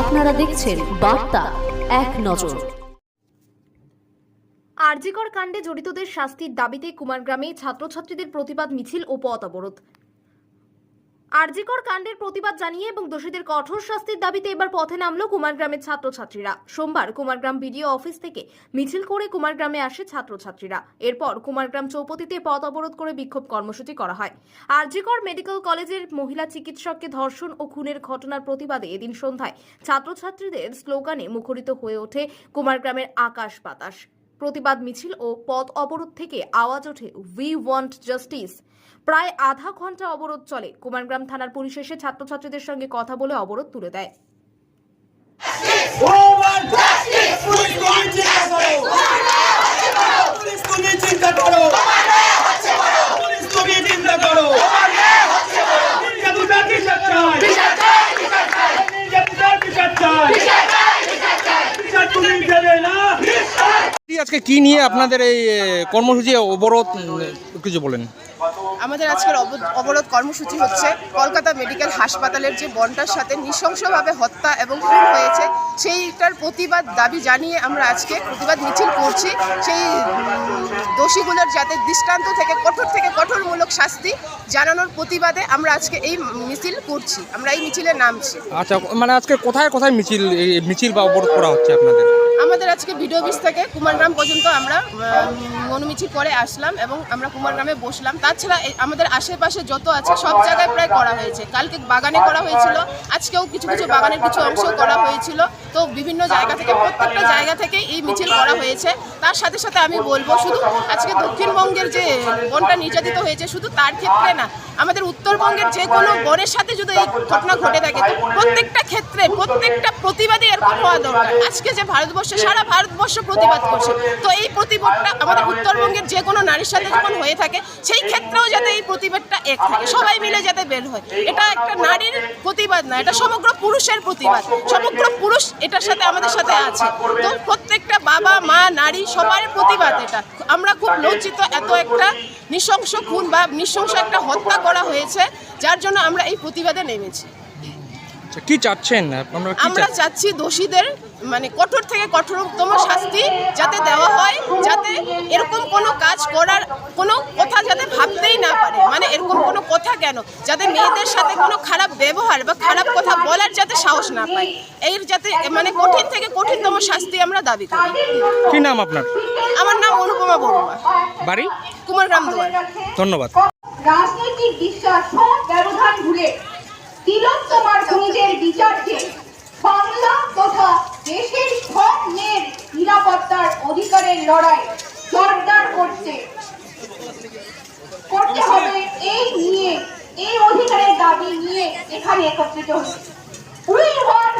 আপনারা দেখছেন বার্তা, এক নজর। আরজিকর কাণ্ডে জড়িতদের শাস্তির দাবিতে কুমারগ্রামে ছাত্রছাত্রীদের প্রতিবাদ মিছিল ও পথ অবরোধ। আরজিকর কাণ্ডের প্রতিবাদ জানিয়ে এবং দোষীদের কঠোর শাস্তির দাবিতে এবার পথে নামলো কুমারগ্রামের ছাত্রছাত্রীরা। সোমবার কুমারগ্রাম বিডিও অফিস থেকে মিছিল করে কুমারগ্রামে আসে ছাত্রছাত্রীরা। এরপর কুমারগ্রাম চৌপতিতে পথ অবরোধ করে বিক্ষোভ কর্মসূচি করা হয়। আরজিকর মেডিকেল কলেজের মহিলা চিকিৎসককে ধর্ষণ ও খুনের ঘটনার প্রতিবাদে এদিন সন্ধ্যায় ছাত্রছাত্রীদের স্লোগানে মুখরিত হয়ে ওঠে কুমারগ্রামের আকাশ বাতাস। প্রতিবাদ মিছিল ও পথ অবরোধ থেকে আওয়াজ ওঠে উই ওয়ান্ট জাস্টিস প্রায় আধা ঘণ্টা অবরোধ চলে। কুমারগ্রাম থানার পুলিশ এসে ছাত্রছাত্রীদের সঙ্গে কথা বলে অবরোধ তুলে দেয়। আজকে কি নিয়ে আপনাদের এই কর্মসূচি অবরোধ কিছু বলেন? আমাদের আজকের অব- অবরোধ কর্মসূচি হচ্ছে কলকাতা মেডিকেল হাসপাতালের যে বনটার সাথে নৃশংসভাবে হত্যা এবং খুন হয়েছে সেইটার প্রতিবাদ দাবি জানিয়ে আমরা আজকে প্রতিবাদ মিছিল করছি। সেই দোষীগুলোর যাতে দৃষ্টান্ত থেকে কঠোর থেকে কঠোরমূলক শাস্তি জানানোর প্রতিবাদে আমরা আজকে এই মিছিল করছি আমরা এই মিছিলে নামছি। আচ্ছা মানে আজকে কোথায় কোথায় মিছিল মিছিল বা অবরোধ করা হচ্ছে আপনাদের? আমাদের আজকে ভিডিও অফিস থেকে কুমারগ্রাম পর্যন্ত আমরা মনুমিছিল করে আসলাম এবং আমরা কুমারগ্রামে বসলাম। তাছাড়া আমাদের আশেপাশে যত আছে সব জায়গায় প্রায় করা হয়েছে। কালকে বাগানে করা হয়েছিল, আজকেও কিছু কিছু বাগানের কিছু অংশ করা হয়েছিল। তো বিভিন্ন জায়গা থেকে, প্রত্যেকটা জায়গা থেকে এই মিছিল করা হয়েছে। তার সাথে সাথে আমি বলব, শুধু আজকে দক্ষিণবঙ্গের যে বনটা নির্যাতিত হয়েছে, শুধু তার ক্ষেত্রে না আমাদের উত্তরবঙ্গের যে কোনো বনের সাথে যদি এই ঘটনা ঘটে থাকে প্রত্যেকটা ক্ষেত্রে, প্রত্যেকটা প্রতিবাদী এরকম হওয়া দরকার। আজকে যে ভারতবর্ষে, সারা ভারতবর্ষ প্রতিবাদ করছে। তো এই প্রতিবাদটা আমাদের উত্তরবঙ্গের যে কোনো নারীর সাথে যখন হয়ে থাকে, সেই ক্ষেত্রেও যাতে এই প্রতিবাদটা এক থাকে। সবাই মিলে যাতে বের হয়। এটা একটা নারীর প্রতিবাদ না, এটা সমগ্র পুরুষের প্রতিবাদ। সমগ্র পুরুষ এটার সাথে আমাদের সাথে আছে। তো প্রত্যেকটা বাবা, মা, নারী, সবার প্রতিবাদ এটা। আমরা খুব লজ্জিত এত একটা নৃশংস খুন বা নৃশংস একটা হত্যা করা হয়েছে যার জন্য আমরা এই প্রতিবাদে নেমেছি। আচ্ছা, কি চাচ্ছেন? আমরা চাচ্ছি দোষীদের মানে কঠোর থেকে কঠোরতম শাস্তি যাতে দেওয়া হয় যাতে এরকম কোনো কাজ করার কোনো কথা যাতে ভাবতেই না পারে। মানে এরকম কোনো কথা কেন? যাতে মেয়েদের সাথে কোনো খারাপ ব্যবহার বা খারাপ কথা বলার যাতে সাহস না পায়। এর যাতে মানে কঠিন থেকে কঠিনতম শাস্তি আমরা দাবি করি। কি নাম আপনার? আমার নাম অনুপমা বড়ুয়া। বাড়ি? কুমারগ্রাম দুয়ার। ধন্যবাদ। রাজনৈতিক বিশ্বাস সব ব্যবধান ভুলে তিলক তোমার খনিজের বিচারকে বাংলা তথা দেশের সব মেয়ের নিরাপত্তার অধিকারের লড়াই জোরদার করতে করতে হবে এই নিয়ে, এই অধিকারের দাবি নিয়ে এখানে একত্রিত হচ্ছে উই ওয়ান্ট